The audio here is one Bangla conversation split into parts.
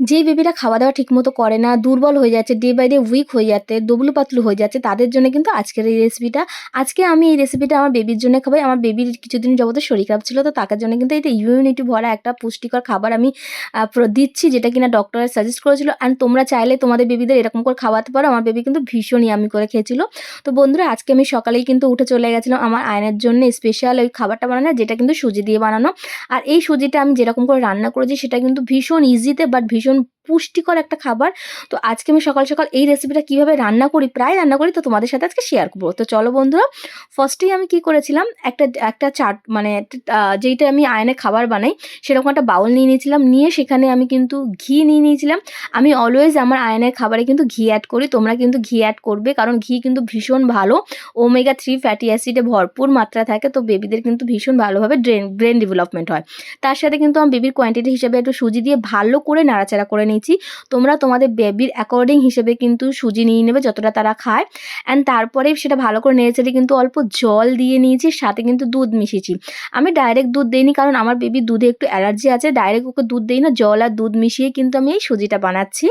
যেই বেবিরা খাওয়া দাওয়া ঠিকমতো করে না, দুর্বল হয়ে যাচ্ছে ডে বাই ডে উইক হয়ে যাচ্ছে, দুবলু পাতলু হয়ে যাচ্ছে, তাদের জন্য কিন্তু আজকের এই রেসিপিটা আজকে আমি এই রেসিপিটা আমার বেবির জন্য খাবাই আমার বেবির কিছুদিন যাবত শরীর খারাপ ছিল, তো তার জন্য কিন্তু এটা ইমিউনিটি ভরা একটা পুষ্টিকর খাবার আমি দিচ্ছি, যেটা কিনা ডক্টর সাজেস্ট করেছিল। অ্যান্ড তোমরা চাইলে তোমাদের বেবিদের এরকম করে খাওয়াতে পারো, আমার বেবি কিন্তু ভীষণই আমি করে খেয়েছিল। তো বন্ধুরা, আজকে আমি সকালেই কিন্তু উঠে চলে গেছিলাম আমার আয়নের জন্য স্পেশাল ওই খাবারটা বানানো, যেটা কিন্তু সুজি দিয়ে বানানো। আর এই সুজিটা আমি যেরকম করে রান্না করেছি, সেটা কিন্তু ভীষণ ইজিতে বাট ভীষণ ভীষণ পুষ্টিকর একটা খাবার। তো আজকে আমি সকাল সকাল এই রেসিপিটা কীভাবে রান্না করি, প্রায় রান্না করি, তো তোমাদের সাথে আজকে শেয়ার করব। তো চলো বন্ধুরা ফার্স্টেই আমি কি করেছিলাম, একটা একটা চাট মানে যেইটা আমি আয়নে খাবার বানাই, সেরকম একটা বাউল নিয়ে নিয়েছিলাম। নিয়ে সেখানে আমি কিন্তু ঘি নিয়ে নিয়েছিলাম। আমি অলওয়েজ আমার আয়নের খাবারে কিন্তু ঘি অ্যাড করি, তোমরা কিন্তু ঘি অ্যাড করবে, কারণ ঘি কিন্তু ভীষণ ভালো। ওমেগা থ্রি ফ্যাটি অ্যাসিডে ভরপুর মাত্রা থাকে, তো বেবিদের কিন্তু ভীষণ ভালোভাবে ব্রেন ব্রেন ডেভেলপমেন্ট হয়। তার সাথে কিন্তু আমি বেবির কোয়ান্টিটি হিসাবে একটু সুজি দিয়ে ভালো করে নাড়াচাড়া করে নিয়েছি। তোমরা তোমাদের বেবির অ্যাকর্ডিং হিসেবে কিন্তু সুজি নিয়ে নেবে যতটা তারা খায়। অ্যান্ড তারপরে সেটা ভালো করে নেড়েচেড়ে কিন্তু অল্প জল দিয়ে নিয়েছি, সাথে কিন্তু দুধ মিশিয়েছি। আমি ডাইরেক্ট দুধ দিইনি কারণ আমার বেবির দুধে একটু অ্যালার্জি আছে ডাইরেক্ট ওকে দুধ দিই না, জল আর দুধ মিশিয়ে কিন্তু আমি এই সুজিটা বানাচ্ছি।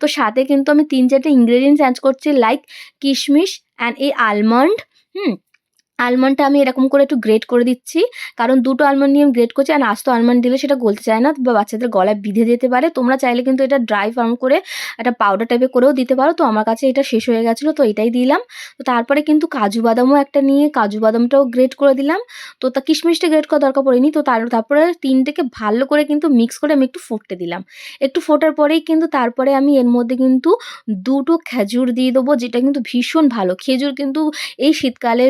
তো সাথে কিন্তু আমি তিন চারটে ইনগ্রেডিয়েন্টস অ্যাড করছি লাইক কিশমিশ অ্যান্ড এই আলমন্ড হুম? আলমন্ডটা আমি এরকম করে একটু গ্রেট করে দিচ্ছি। কারণ দুটো আলমন্ড নিয়ে আমি গ্রেট করছি আর আস্ত আলমন্ড দিলে সেটা গলতে চায় না বা বাচ্চাদের গলায় বিঁধে যেতে পারে। তোমরা চাইলে কিন্তু এটা ড্রাই ফার্ম করে একটা পাউডার টাইপের করেও দিতে পারো। তো আমার কাছে এটা শেষ হয়ে গেছিল, তো এটাই দিলাম। তো তারপরে কিন্তু কাজু বাদামও একটা নিয়ে কাজু বাদামটাও গ্রেট করে দিলাম। তো তা কিশমিশটা গ্রেট করা দরকার পড়েনি। তো তার, তারপরে তিনটেকে ভালো করে কিন্তু মিক্স করে আমি একটু ফুটতে দিলাম। একটু ফোটার পরেই কিন্তু তারপরে আমি এর মধ্যে কিন্তু দুটো খেজুর দিয়ে দেবো, যেটা কিন্তু ভীষণ ভালো। খেজুর কিন্তু এই শীতকালে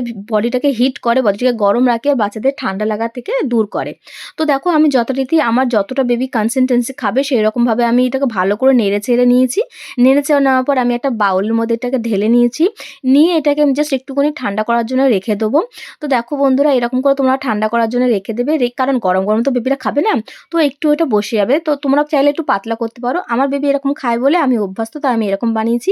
বডিটাকে হিট করে বডিটাকে গরম রাখে আর বাচ্চাদের ঠান্ডা লাগা থেকে দূর করে। তো দেখো আমি যথারীতি আমার যতটা বেবি কনসিস্টেন্সি খাবে সেই রকমভাবে আমি এটাকে ভালো করে নেড়ে চেড়ে নিয়েছি। নেড়ে চেড়ে নেওয়ার পর আমি একটা বাউলের মধ্যে এটাকে ঢেলে নিয়েছি। নিয়ে এটাকে আমি জাস্ট একটুখানি ঠান্ডা করার জন্য রেখে দেবো। তো দেখো বন্ধুরা এরকম করে তোমরা ঠান্ডা করার জন্য রেখে দেবে। কারণ গরম গরম তো বেবিরা খাবে না। তো একটু এটা বসে যাবে। তো তোমরা চাইলে একটু পাতলা করতে পারো। আমার বেবি এরকম খায় বলে আমি অভ্যস্ত, তাই আমি এরকম বানিয়েছি।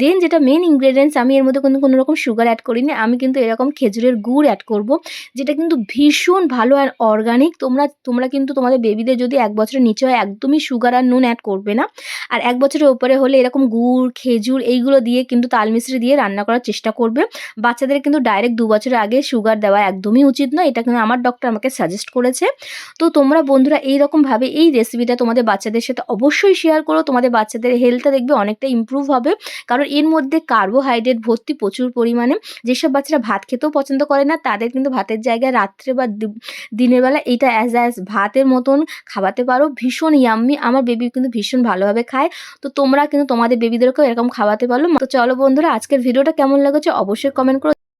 দেন যেটা মেন ইনগ্রেডিয়েন্টস আমি এর মধ্যে কিন্তু কোনো রকম সুগার অ্যাড করিনি। আমি কিন্তু এরকম খেজুরের গুড় অ্যাড করব, যেটা কিন্তু ভীষণ ভালো আর অর্গানিক তোমরা তোমরা কিন্তু তোমাদের বেবিদের যদি এক বছরের নিচে হয়, একদমই সুগার আর নুন অ্যাড করবে না। আর এক বছরের ওপরে হলে এরকম গুড়, খেজুর এইগুলো দিয়ে কিন্তু তাল মিশ্রি দিয়ে রান্না করার চেষ্টা করবে। বাচ্চাদের কিন্তু ডাইরেক্ট দু বছরের আগে সুগার দেওয়া একদমই উচিত নয়, এটা কিন্তু আমার ডক্টর আমাকে সাজেস্ট করেছে। তো তোমরা বন্ধুরা এইরকমভাবে এই রেসিপিটা তোমাদের বাচ্চাদের সাথে অবশ্যই শেয়ার করো, তোমাদের বাচ্চাদের হেলথটা দেখবে অনেকটা ইমপ্রুভ হবে। কারণ এর মধ্যে কার্বোহাইড্রেট ভর্তি প্রচুর পরিমাণে। যেসব বাচ্চারা ভাত খেতেও পছন্দ করে না, তাদের কিন্তু ভাতের জায়গায় রাত্রে বা দিনের বেলা এটা অ্যাজ অ্যাজ ভাতের মতন খাওয়াতে পারো। ভীষণ ইয়াম্মি আমার বেবি কিন্তু ভীষণ ভালোভাবে খায়। তো তোমরা কিন্তু তোমাদের বেবিদেরকেও এরকম খাওয়াতে পারো। তো চলো বন্ধুরা, আজকের ভিডিওটা কেমন লেগেছে অবশ্যই কমেন্ট করো।